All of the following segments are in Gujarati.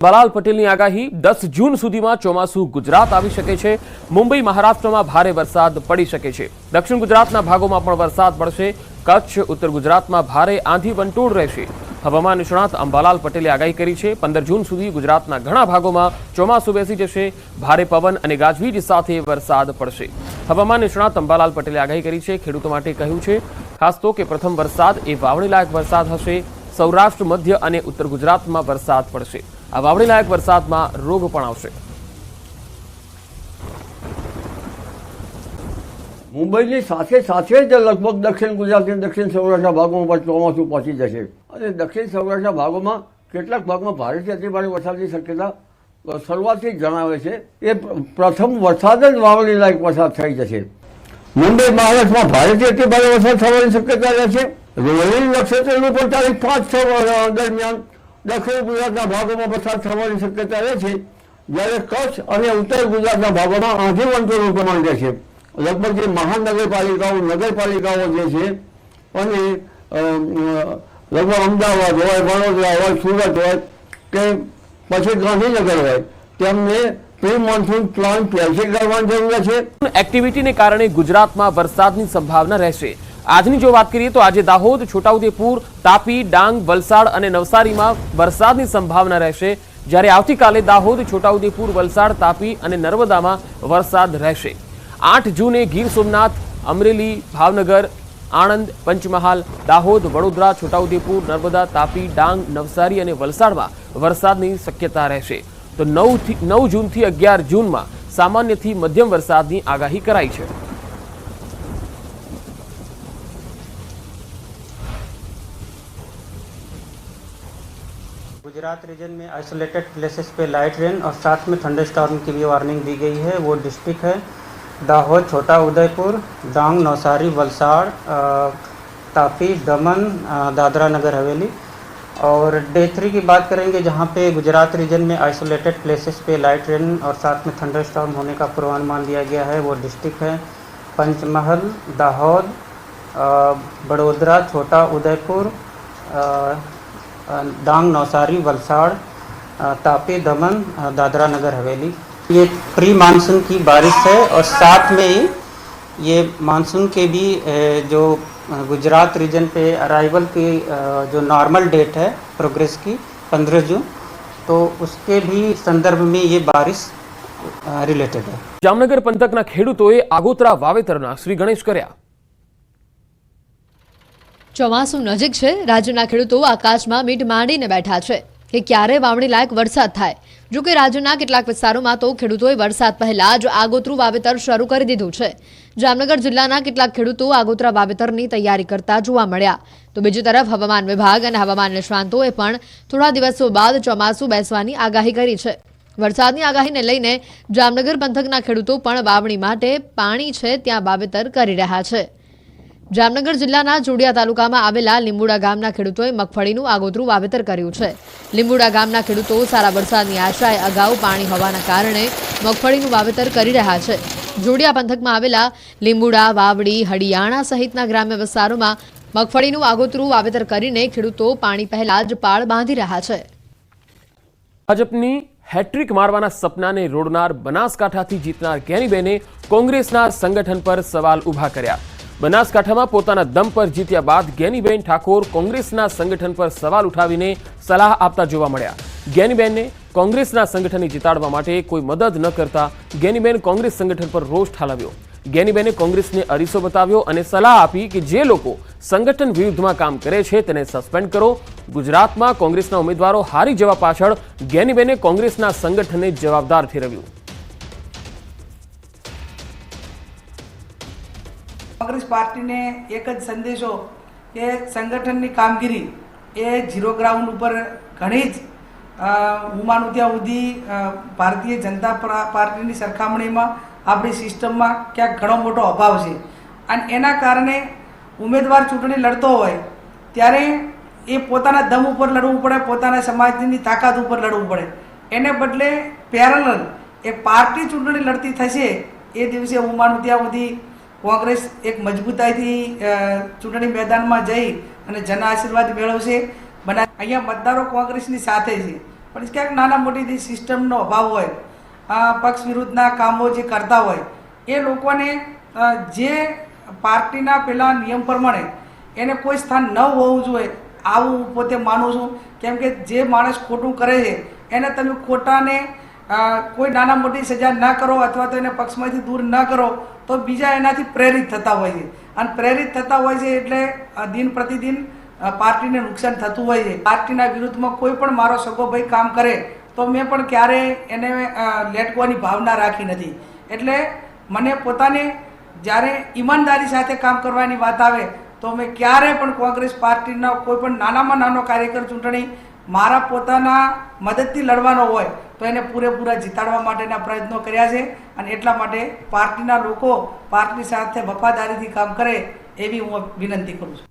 અંબાલાલ પટેલની આગાહી દસ જૂન સુધીમાં ચોમાસું ગુજરાત આવી શકે છે. મુંબઈ મહારાષ્ટ્રમાં ભારે વરસાદ પડી શકે છે. દક્ષિણ ગુજરાતના ભાગોમાં પણ વરસાદ પડશે. કચ્છ, ઉત્તર ગુજરાતમાં ભારે આંધી વંટોળ રહેશે. હવામાન નિષ્ણાત અંબાલાલ પટેલે આગાહી કરી છે. પંદર જૂન સુધી ગુજરાતના ઘણા ભાગોમાં ચોમાસું બેસી જશે. ભારે પવન અને ગાજવીજ સાથે વરસાદ પડશે. હવામાન નિષ્ણાત અંબાલાલ પટેલે આગાહી કરી છે. ખેડૂતો માટે કહ્યું છે, ખાસ તો કે પ્રથમ વરસાદ એ વાવણીલાયક વરસાદ હશે. સૌરાષ્ટ્ર, મધ્ય અને ઉત્તર ગુજરાતમાં વરસાદ પડશે. આ વાવણીલાયક વરસાદમાં રોગ પણ આવશે. મુંબઈની સાથે સાથે જ લગભગ દક્ષિણ ગુજરાતની દક્ષિણ સૌરાષ્ટ્રના ભાગોમાં પણ ચોમાસું પહોંચી જશે. અને દક્ષિણ સૌરાષ્ટ્રના ભાગોમાં કેટલાક ભાગમાં ભારેથી અતિભારે વરસાદની શક્યતા શરૂઆતથી જણાવે છે. એ પ્રથમ વરસાદ જ વાવણી લાયક વરસાદ થઈ જશે. મુંબઈ મહારાષ્ટ્રમાં ભારેથી અતિભારે વરસાદ થવાની શક્યતા રહેશે રોહિણી નક્ષત્રનું પણ તારીખ પાંચ છ દરમિયાન દક્ષિણ ગુજરાતના ભાગોમાં વરસાદ થવાની શક્યતા રહે છે. જ્યારે કચ્છ અને ઉત્તર ગુજરાતના ભાગોમાં આંધી વંટોળનું પ્રમાણ રહેશે લગભગ જે મહાનગરપાલિકાઓ નગરપાલિકાઓ જે છે અને લગભગ અમદાવાદ હોય, વડોદરા હોય, સુરત હોય કે પછી ગાંધીનગર હોય, તેમને પ્રી મોન્સૂન પ્લાન પહેલથી કરવાની જરૂર છે. એક્ટિવિટીને કારણે ગુજરાતમાં વરસાદની સંભાવના રહેશે. આજની જો વાત કરીએ તો આજે દાહોદ, છોટાઉદેપુર, તાપી, ડાંગ, વલસાડ અને નવસારીમાં વરસાદની સંભાવના રહેશે. જ્યારે આવતીકાલે દાહોદ, છોટાઉદેપુર, વલસાડ, તાપી અને નર્મદામાં વરસાદ રહેશે. આઠ જૂને ગીર સોમનાથ, અમરેલી, ભાવનગર, આણંદ, પંચમહાલ, દાહોદ, વડોદરા, છોટાઉદેપુર, નર્મદા, તાપી, ડાંગ, નવસારી અને વલસાડમાં વરસાદની શક્યતા રહેશે. તો નવથી નવ જૂનથી અગિયાર જૂનમાં સામાન્યથી મધ્યમ વરસાદની આગાહી કરાઈ છે. गुजरात रीजन में आइसोलेटेड प्लेसेस पे लाइट रेन और साथ में थंडर स्टॉर्म की भी वार्निंग दी गई है। वो डिस्ट्रिक्ट है दाहोद, छोटा उदयपुर डांग नौसारी वलसाड़ तापी, दमन दादरा नगर, हवेली। और डे थ्री की बात करेंगे, जहाँ पे गुजरात रीजन में आइसोलेटेड प्लेसेस पे लाइट रेन और साथ में थंडर स्टॉर्म होने का पूर्वानुमान दिया गया है। वो डिस्ट्रिक्ट है पंचमहल, दाहोद बड़ोदरा, छोटा उदयपुर अ, अ, डांग नौसारी वलसाड़ अ, तापी दमन अ, दादरा नगर हवेली ये प्री मानसून की बारिश है और साथ में ही ये मानसून के भी अ, जो अ, गुजरात रीजन पे अराइवल की अ, जो नॉर्मल डेट है प्रोग्रेस की 15 जून तो उसके भी संदर्भ में ये बारिश रिलेटेड है જામનગર પંથકના ખેડૂતોએ આગોતરા વાવેતરના શ્રી ગણેશ કર્યા ચોમાસું નજીક છે. રાજ્યના ખેડૂતો આકાશમાં મીટ માંડીને બેઠા છે કે ક્યારે વાવણી લાયક વરસાદ થાય. જો કે રાજ્યના કેટલાક વિસ્તારોમાં તો ખેડૂતોએ વરસાદ પહેલા જ આગોતરું વાવેતર શરૂ કરી દીધું છે. જામનગર જિલ્લાના કેટલાક ખેડૂતો આગોતરા વાવેતરની તૈયારી કરતા જોવા મળ્યા. તો બીજી તરફ હવામાન વિભાગ અને હવામાન નિષ્ણાંતોએ પણ થોડા દિવસો બાદ ચોમાસું બેસવાની આગાહી કરી છે. વરસાદની આગાહીને લઈને જામનગર પંથકના ખેડૂતો પણ વાવણી માટે પાણી છે ત્યાં વાવેતર કરી રહ્યા છે. જામનગર જિલ્લાના જોડિયા તાલુકામાં આવેલા લીંબુડા ગામના ખેડૂતોએ મગફળીનું આગોતરું વાવેતર કર્યું છે. લીંબુડા ગામના ખેડૂતો સારા વરસાદની આશાએ અગાઉ પાણી હોવાના કારણે મગફળીનું વાવેતર કરી રહ્યા છે. જોડિયા પંથકમાં આવેલા લીંબુડા, વાવડી હડિયાણા સહિતના ગ્રામ્ય વિસ્તારોમાં મગફળીનું આગોતરું વાવેતર કરીને ખેડૂતો પાણી પહેલા જ પાળ બાંધી રહ્યા છે. ભાજપની હેટ્રિક મારવાના સપનાને રોડનાર બનાસકાંઠાથી જીતનાર ગેનીબેને કોંગ્રેસના સંગઠન પર સવાલ ઊભા કર્યા. બનાસકાંઠામાં પોતાના દમ પર જીત્યા બાદ ગેનીબેન ઠાકોર કોંગ્રેસના સંગઠન પર સવાલ ઉઠાવીને સલાહ આપતા જોવા મળ્યા. ગેનીબેનને કોંગ્રેસના સંગઠનને જીતાડવા માટે કોઈ મદદ ન કરતા ગેનીબેન કોંગ્રેસ સંગઠન પર રોષ ઠાલવ્યો. ગેનીબેને કોંગ્રેસને અરીસો બતાવ્યો અને સલાહ આપી કે જે લોકો સંગઠન વિરુદ્ધમાં કામ કરે છે તેને સસ્પેન્ડ કરો. ગુજરાતમાં કોંગ્રેસના ઉમેદવારો હારી જવા પાછળ ગેનીબેને કોંગ્રેસના સંગઠનને જવાબદાર ઠેરવ્યું. કોંગ્રેસ પાર્ટીને એક જ સંદેશો કે સંગઠનની કામગીરી એ ઝીરો ગ્રાઉન્ડ ઉપર ઘણી જ હું ત્યાં સુધી ભારતીય જનતા પાર્ટીની સરખામણીમાં આપણી સિસ્ટમમાં ક્યાંક ઘણો મોટો અભાવ છે. અને એના કારણે ઉમેદવાર ચૂંટણી લડતો હોય, ત્યારે એ પોતાના દમ ઉપર લડવું પડે, પોતાના સમાજની તાકાત ઉપર લડવું પડે. એને બદલે પેરેલલ એ પાર્ટી ચૂંટણી લડતી થશે, એ દિવસે હું માનું ત્યાં સુધી કોંગ્રેસ એક મજબૂતાઈથી ચૂંટણી મેદાનમાં જઈ અને જન આશીર્વાદ મેળવશે. બના અહીંયા મતદારો કોંગ્રેસની સાથે છે. પણ ક્યાંક નાના મોટી સિસ્ટમનો અભાવ હોય પક્ષ વિરુદ્ધના કામો જે કરતા હોય, એ લોકોને જે પાર્ટીના પેલા નિયમ પ્રમાણે એને કોઈ સ્થાન ન હોવું જોઈએ, આવું પોતે માનું છું. કેમ કે જે માણસ ખોટું કરે છે, એને તમે ખોટાને કોઈ નાના મોટી સજા ન કરો અથવા તો એને પક્ષમાંથી દૂર ન કરો, તો બીજા એનાથી પ્રેરિત થતા હોય છે. અને પ્રેરિત થતા હોય છે એટલે દિન પ્રતિદિન પાર્ટીને નુકસાન થતું હોય છે. પાર્ટીના વિરુદ્ધમાં કોઈ પણ મારો સગો ભાઈ કામ કરે, તો મેં પણ ક્યારેય એને લેટકવાની ભાવના રાખી નથી. એટલે મને પોતાને જ્યારે ઈમાનદારી સાથે કામ કરવાની વાત આવે, તો મેં ક્યારેય પણ કોંગ્રેસ પાર્ટીના કોઈ પણ નાનામાં નાનો કાર્યકર ચૂંટણી મારા પોતાના મદદથી લડવાનો હોય તો એને પૂરેપૂરા જીતાડવા માટેના પ્રયત્નો કર્યા છે અને એટલા માટે પાર્ટીના લોકો પાર્ટી સાથે વફાદારીથી કામ કરે એવી હું વિનંતી કરું છું.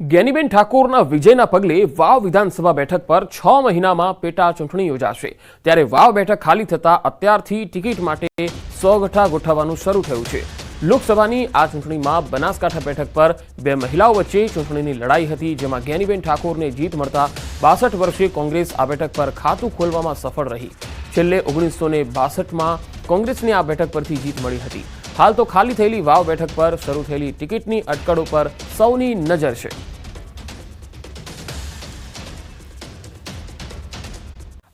જ્ઞાનીબેન ઠાકોરના વિજયના પગલે વાવ વિધાનસભા બેઠક પર છ મહિનામાં પેટા ચૂંટણી યોજાશે. ત્યારે વાવ બેઠક ખાલી થતા અત્યારથી ટિકિટ માટે સોગઠા ગોઠવવાનું શરૂ થયું છે. લોકસભાની આ ચૂંટણીમાં બનાસકાંઠા બેઠક પર બે મહિલાઓ વચ્ચે ચૂંટણીની લડાઈ હતી, જેમાં જ્ઞાનીબેન ઠાકોરને જીત મળતા બાસઠ વર્ષે કોંગ્રેસ આ બેઠક પર ખાતું ખોલવામાં સફળ રહી. છેલ્લે ઓગણીસો ને બાસઠમાં કોંગ્રેસને આ બેઠક પરથી જીત મળી હતી. હાલ તો ખાલી થયેલી વાવ બેઠક પર શરૂ થયેલી ટિકિટની અટકળો પર સૌની નજર છે.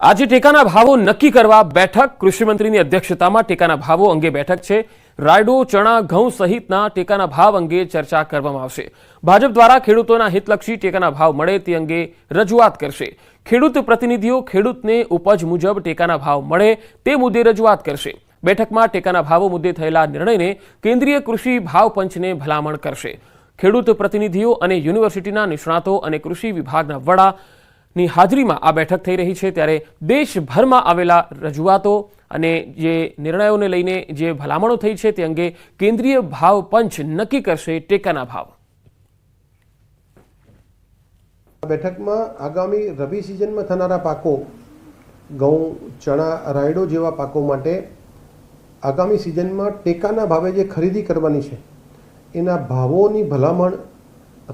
આજે ટેકાના ભાવો નક્કી કરવા બેઠક, કૃષિમંત્રીની અધ્યક્ષતામાં ટેકાના ભાવો અંગે બેઠક છે. રાયડો, ચણા, ઘઉં સહિતના ટેકાના ભાવ અંગે ચર્ચા કરવામાં આવશે. ભાજપ દ્વારા ખેડૂતોના હિતલક્ષી ટેકાના ભાવ મળે તે અંગે રજૂઆત કરશે. ખેડૂત પ્રતિનિધિઓ ખેડૂતને ઉપજ મુજબ ટેકાના ભાવ મળે તે મુદ્દે રજૂઆત કરશે. બેઠકમાં ટેકાના ભાવો મુદ્દે થયેલા નિર્ણયને કેન્દ્રીય કૃષિ ભાવ પંચને ભલામણ કરશે. ખેડૂત પ્રતિનિધિઓ અને યુનિવર્સિટીના નિષ્ણાતો અને કૃષિ વિભાગના વડા ની હાજરીમાં આ બેઠક થઈ રહી છે ત્યારે દેશભરમાં આવેલા રજૂઆતો અને જે નિર્ણયોને લઈને જે ભલામણો થઈ છે તે અંગે કેન્દ્રીય ભાવ પંચ નક્કી કરશે ટેકાના ભાવ. બેઠકમાં આગામી રવિ સિઝનમાં થનારા પાકો, ઘઉં, ચણા, રાયડો જેવા પાકો માટે આગામી સિઝનમાં ટેકાના ભાવે જે ખરીદી કરવાની છે, એના ભાવોની ભલામણ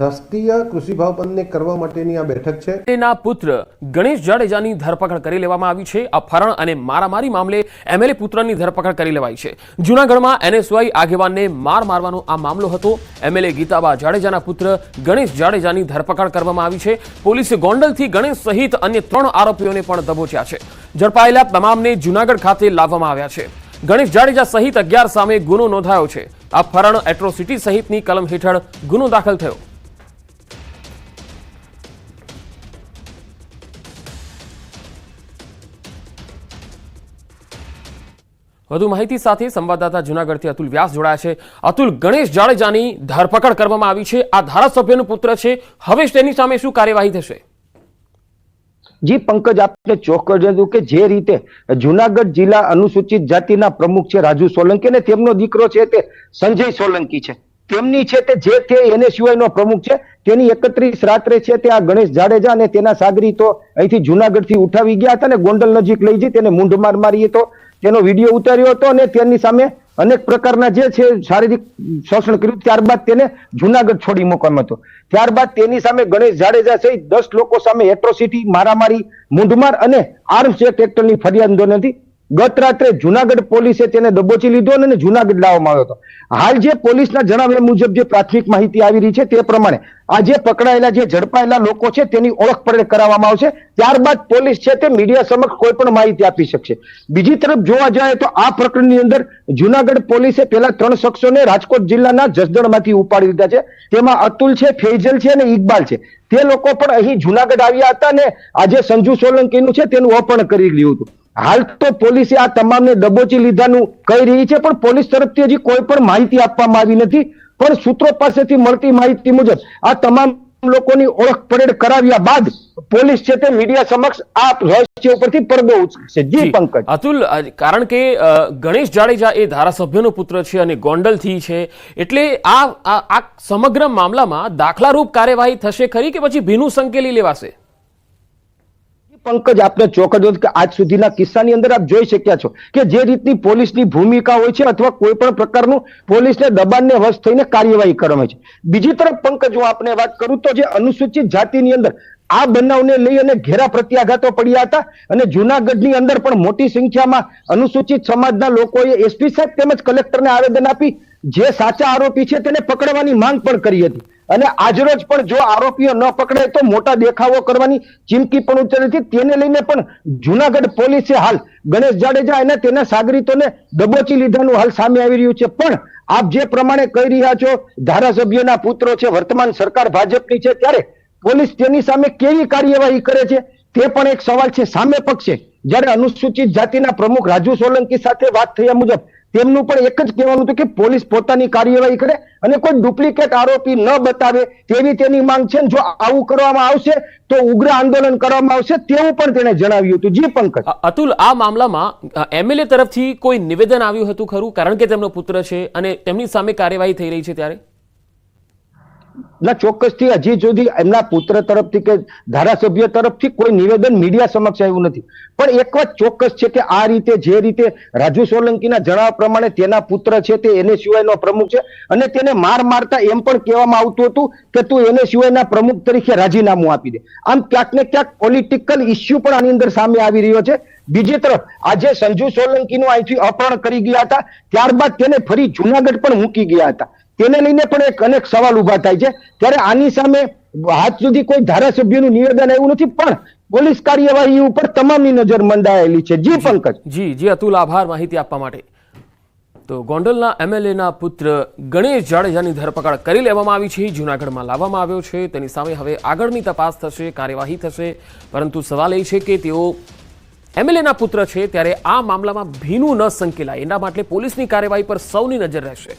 રાષ્ટ્રીય કૃષિ ભાવ બંધને કરવા માટેની આ બેઠક છે. તેના પુત્ર ગણેશ જાડેજાની ધરપકડ કરી લેવામાં આવી છે. અપહરણ અને મારામારી મામલે એમએલએ પુત્રની ધરપકડ કરી લેવાઈ છે. જૂનાગઢમાં એનએસવાય આગેવાનને માર મારવાનો આ મામલો હતો. એમએલએ ગીતાબા જાડેજાના પુત્ર ગણેશ જાડેજાની ધરપકડ કરવામાં આવી છે. પોલીસે ગોંડલથી ગણેશ સહિત અન્ય ત્રણ આરોપીઓને પણ દબોચ્યા છે. ઝડપાયેલા તમામને જૂનાગઢ ખાતે લાવવામાં આવ્યા છે. ગણેશ જાડેજા સહિત અગિયાર સામે ગુનો નોંધાયો છે. અપહરણ એટ્રોસિટી સહિતની કલમ હેઠળ ગુનો દાખલ થયો. વધુ માહિતી સાથે સંવાદદાતા જુનાગઢથી અતુલ વ્યાસ જોડાયા છે. અતુલ, ગણેશ જાડેજાની ધરપકડ કરવામાં આવી છે. આ ધારાસભ્યનો પુત્ર છે. હવે તેની સામે શું કાર્યવાહી થશે? જી, પંકજ, આપને ચોક્કસ જણાવ્યું કે જે રીતે જુનાગઢ જિલ્લા અનુસૂચિત જાતિના પ્રમુખ છે રાજુ સોલંકી અને તેમનો દીકરો છે તે સંજય સોલંકી છે. તેમની છે તે જે તે એને સિવાયનો પ્રમુખ છે. તેની એકત્રીસ રાત્રે છે તે આ ગણેશ જાડેજા અને તેના સાગરી તો અહીંથી જુનાગઢથી ઉઠાવી ગયા હતા અને ગોંડલ નજીક લઈ જઈ તેને મૂંઢ માર મારી હતો તેનો વીડિયો ઉતાર્યો હતો અને તેની સામે અનેક પ્રકારના જે છે શારીરિક શોષણ કર્યું. ત્યારબાદ તેને જુનાગઢ છોડી મૂકવામાં હતો. ત્યારબાદ તેની સામે ગણેશ જાડેજા સહિત દસ લોકો સામે એટ્રોસિટી, મારામારી, મૂંઢમાર અને આર્મ્સ એક્ટ હેઠળની ફરિયાદ નોંધી. ગત રાત્રે જુનાગઢ પોલીસે તેને દબોચી લીધો અને જુનાગઢ લાવવામાં આવ્યો હતો. હાલ જે પોલીસના જણાવ્યા મુજબ જે પ્રાથમિક માહિતી આવી રહી છે તે પ્રમાણે આ જે પકડાયેલા, જે ઝડપાયેલા લોકો છે તેની ઓળખ પડે કરાવવામાં આવશે. ત્યારબાદ પોલીસ છે તે મીડિયા સમક્ષ કોઈ પણ માહિતી આપી શકશે. બીજી તરફ જોવા જાય તો આ પ્રકરણની અંદર જુનાગઢ પોલીસે પેલા ત્રણ શખ્સોને રાજકોટ જિલ્લાના જસદણમાંથી ઉપાડી લીધા છે. તેમાં અતુલ છે ફેજલ છે અને ઇકબાલ છે. તે લોકો પણ અહીં જુનાગઢ આવ્યા હતા ને આજે સંજુ સોલંકીનું છે તેનું અપહરણ કરી લીધું હતું. હાલ તો પોલીસે આ તમામને દબોચી લીધાનું કહી રહી છે પણ પોલીસ તરફથી હજી કોઈ પણ માહિતી આપવામાં આવી નથી. પણ સૂત્રો પાસેથી મળતી માહિતી મુજબ આ તમામ લોકોની ઓળખ પરેડ કરાવ્યા બાદ પોલીસ છે તે મીડિયા સમક્ષ આ રહસ્ય ઉપરથી પડદો ઉચકશે. જી પંકજ. અતુલ કારણ કે ગણેશ જાડેજા એ ધારાસભ્યનો પુત્ર છે અને ગોંડલથી છે એટલે આ આ આ સમગ્ર મામલામાં દાખલારૂપ કાર્યવાહી થશે ખરી કે પછી ભીનું સંકેલી લેવાશે? પંકજ, આપને ચોક્કસ કે આજ સુધીના કિસ્સાની અંદર આપ જોઈ શક્યા છો કે જે રીતની પોલીસની ભૂમિકા હોય છે અથવા કોઈ પણ પ્રકારનું પોલીસને દબાણને વશ થઈને કાર્યવાહી કરવામાં છે. બીજી તરફ પંકજ, હું આપને વાત કરું તો જે અનુસૂચિત જાતિની અંદર આ બનાવને લઈ અને ઘેરા પ્રત્યાઘાતો પડ્યા હતા અને જુનાગઢની અંદર પણ મોટી સંખ્યામાં અનુસૂચિત સમાજના લોકોએ એસપી સાહેબ તેમજ કલેક્ટરને આવેદન આપી જે સાચા આરોપી છે તેને પકડવાની માંગ પણ કરી હતી. અને આજરોજ પણ જો આરોપીઓ ન પકડાય તો મોટા દેખાવો કરવાની ચીમકી પણ ઉચ્ચારી હતી. તેને લઈને પણ જુનાગઢ પોલીસે હાલ ગણેશ જાડેજા અને તેના સાગરીતોને દબોચી લીધાનું હાલ સામે આવી રહ્યું છે. પણ આપ જે પ્રમાણે કહી રહ્યા છો, ધારાસભ્યના પુત્રો છે, વર્તમાન સરકાર ભાજપની છે, ત્યારે પોલીસ તેની સામે કેવી કાર્યવાહી કરે છે તે પણ એક સવાલ છે સામે પક્ષે. જ્યારે અનુસૂચિત જાતિના પ્રમુખ રાજુ સોલંકી સાથે વાત થયા મુજબ તેમનું પણ એક જ કહેવાનું હતું કે પોલીસ પોતાની કાર્યવાહી કરે અને કોઈ ડુપ્લિકેટ આરોપી ન બતાવે તેવી તેની માંગ છે જો આવું કરવામાં આવશે તો ઉગ્ર આંદોલન કરવામાં આવશે તેવું પણ તેણે જણાવ્યું હતું. જી પંકજ. અતુલ, આ મામલામાં એમએલએ તરફથી કોઈ નિવેદન આવ્યું હતું ખરું? કારણ કે તેમનો પુત્ર છે અને તેમની સામે કાર્યવાહી થઈ રહી છે ત્યારે? ના ચોક્કસથી હજી સુધી એમના પુત્ર તરફથી કે ધારાસભ્ય તરફથી કોઈ નિવેદન મીડિયા સમક્ષ આવ્યું નથી. પણ એક વાત ચોક્કસ છે કે આ રીતે, જે રીતે રાજુ સોલંકીના જણાવ્યા પ્રમાણે તેના પુત્ર છે તે એને સિવાયનો પ્રમુખ છે અને તેને માર મારતા એમ પણ કહેવામાં આવતું હતું કે તું એને સિવાયના પ્રમુખ તરીકે રાજીનામું આપી દે. આમ ક્યાંક ને ક્યાંક પોલિટિકલ ઇસ્યુ પણ આની અંદર સામે આવી રહ્યો છે. બીજી તરફ, આજે સંજુ સોલંકીનું અહીંથી અપહરણ કરી ગયા હતા, ત્યારબાદ તેને ફરી જુનાગઢ પણ મૂકી ગયા હતા. તેને લઈને પણ એક અનેક સવાલ ઊભા થાય છે. ત્યારે આની સામે આજ સુધી કોઈ ધારાસભ્યનું નિવેદન આવ્યું નથી પણ પોલીસ કાર્યવાહી ઉપર તમામની નજર મંડાયેલી છે. જી પંકજ. જી જી અતુલ આભાર માહિતી આપવા માટે. તો ગોંડલના એમએલએના પુત્ર ગણેશ જાડેજાની ધરપકડ કરી લેવામાં આવી છે. જૂનાગઢમાં લાવવામાં આવ્યો છે. તેની સામે હવે આગળની તપાસ થશે કાર્યવાહી થશે. પરંતુ સવાલ એ છે કે તેઓ એમએલએના પુત્ર છે ત્યારે આ મામલામાં ભીનું ન સંકેલાય. એના માટે પોલીસની કાર્યવાહી પર સૌની નજર રહેશે.